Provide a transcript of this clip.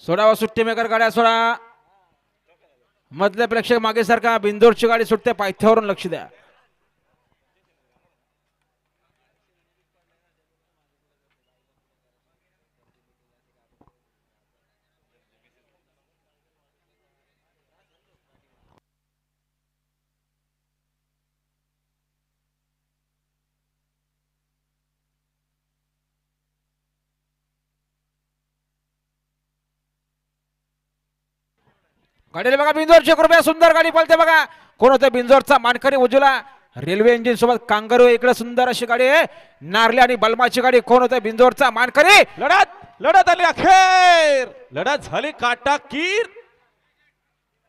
सोडावा सुट्टी मेकर गाड्या सोडा. मधले प्रेक्षक मागे सारखा बिंदोरची गाडी सुटते पायथ्यावरून लक्ष द्या. गाडीला बघा बिंजोरची कृपया सुंदर गाडी पळते बघा. कोण होतं बिंजोरचा मानकरी उजूला? रेल्वे इंजिन सोबत कांगारू इकडे सुंदर अशी गाडी आहे. नारली आणि बलमाची गाडी कोण होतं बिंजोरचा मानकरी? लढत लढत आली अखेर. लढत झाली काटा कीर.